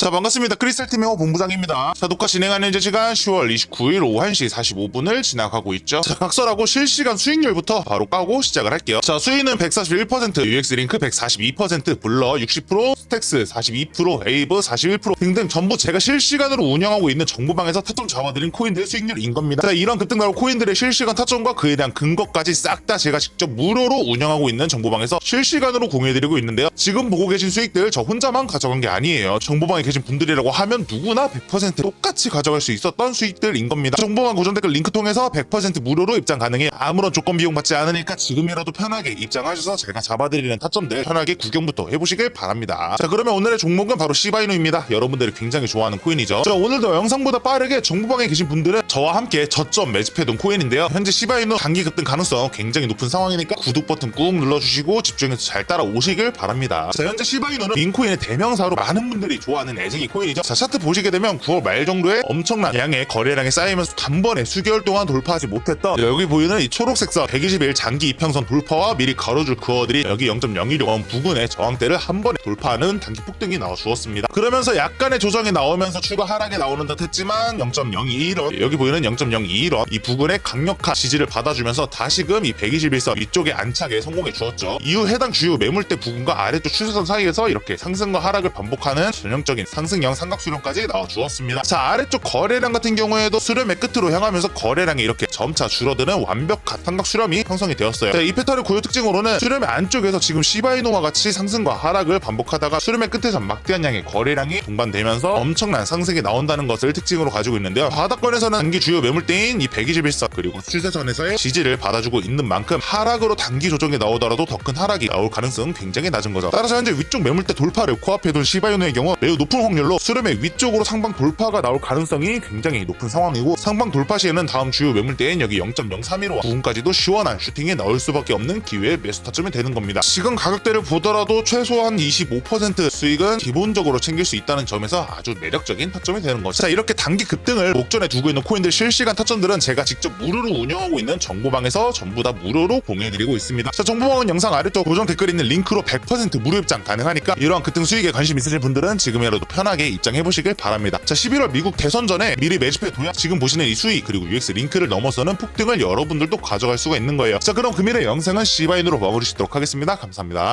자 반갑습니다. 크리스탈팀의 본부장입니다. 자 녹화 진행하는 현재 시간 10월 29일 오후 1시 45분을 지나가고 있죠. 자 각설하고 실시간 수익률부터 바로 까고 시작을 할게요. 자 수익은 141% UX링크 142% 블러 60% 스택스 42% 웨이브 41% 등등 전부 제가 실시간으로 운영하고 있는 정보방에서 타점 잡아드린 코인들의 수익률인 겁니다. 자 이런 급등 나올 코인들의 실시간 타점과 그에 대한 근거까지 싹 다 제가 직접 무료로 운영하고 있는 정보방에서 실시간으로 공유해드리고 있는데요. 지금 보고 계신 수익들 저 혼자만 가져간 게 아니에요. 정보방에 계신 분들이라고 하면 누구나 100% 똑같이 가져갈 수 있었던 수익들인 겁니다. 정보만 고정 댓글 링크 통해서 100% 무료로 입장 가능해 아무런 조건 비용 받지 않으니까 지금이라도 편하게 입장하셔서 제가 잡아드리는 타점들 편하게 구경부터 해보시길 바랍니다. 자 그러면 오늘의 종목은 바로 시바이노입니다. 여러분들이 굉장히 좋아하는 코인이죠. 자 오늘도 영상보다 빠르게 정보방에 계신 분들은 저와 함께 저점 매집해둔 코인인데요. 현재 시바이노 단기 급등 가능성 굉장히 높은 상황이니까 구독 버튼 꾹 눌러주시고 집중해서 잘 따라오시길 바랍니다. 자 현재 시바이노는 민코인의 대명사로 많은 분들이 좋아하는 애증이 코인이죠. 자 차트 보시게 되면 9월 말 정도에 엄청난 양의 거래량이 쌓이면서 단번에 수개월 동안 돌파하지 못했던 여기 보이는 이 초록색 선 121 장기 이평선 돌파와 미리 가로줄 그어들이 여기 0.016원 부근의 저항대를 한 번에 돌파하는 단기 폭등이 나와 주었습니다. 그러면서 약간의 조정이 나오면서 추가 하락이 나오는 듯 했지만 0.021원 여기 보이는 0.021원 이 부근의 강력한 지지를 받아주면서 다시금 이 121선 위쪽에 안착에 성공해 주었죠. 이후 해당 주요 매물대 부근과 아래쪽 추세선 사이에서 이렇게 상승과 하락을 반복하는 전형적인 상승형 삼각 수렴까지 나와 주었습니다. 자 아래쪽 거래량 같은 경우에도 수렴의 끝으로 향하면서 거래량이 이렇게 점차 줄어드는 완벽한 삼각 수렴이 형성이 되었어요. 자, 이 패턴의 고유 특징으로는 수렴의 안쪽에서 지금 시바이노와 같이 상승과 하락을 반복하다가 수렴의 끝에서 막대한 양의 거래량이 동반되면서 엄청난 상승이 나온다는 것을 특징으로 가지고 있는데요. 바닥권에서는 단기 주요 매물대인 이 121선 그리고 추세선에서의 지지를 받아주고 있는 만큼 하락으로 단기 조정이 나오더라도 더 큰 하락이 나올 가능성은 굉장히 낮은 거죠. 따라서 현재 위쪽 매물대 돌파를 코앞에 둔 시바이노의 경우 매우 높은 확률로 수렴의 위쪽으로 상방 돌파가 나올 가능성이 굉장히 높은 상황이고 상방 돌파 시에는 다음 주요 매물대인 여기 0.031원 부분까지도 시원한 슈팅이 나올 수밖에 없는 기회의 매수 타점이 되는 겁니다. 지금 가격대를 보더라도 최소한 25% 수익은 기본적으로 챙길 수 있다는 점에서 아주 매력적인 타점이 되는 거죠. 자 이렇게 단기 급등을 목전에 두고 있는 코인들 실시간 타점들은 제가 직접 무료로 운영하고 있는 정보방에서 전부 다 무료로 공유해드리고 있습니다. 자 정보방은 영상 아래쪽 고정 댓글에 있는 링크로 100% 무료 입장 가능하니까 이러한 급등 수익에 관심 있으신 분들은 지금이라도 편하게 입장해 보시길 바랍니다. 자 11월 미국 대선 전에 미리 매집해 둬야 지금 보시는 이 수익 그리고 UX 링크를 넘어서는 폭등을 여러분들도 가져갈 수가 있는 거예요. 자 그럼 금일의 영상은 시바인으로 마무리 짓도록 하겠습니다. 감사합니다.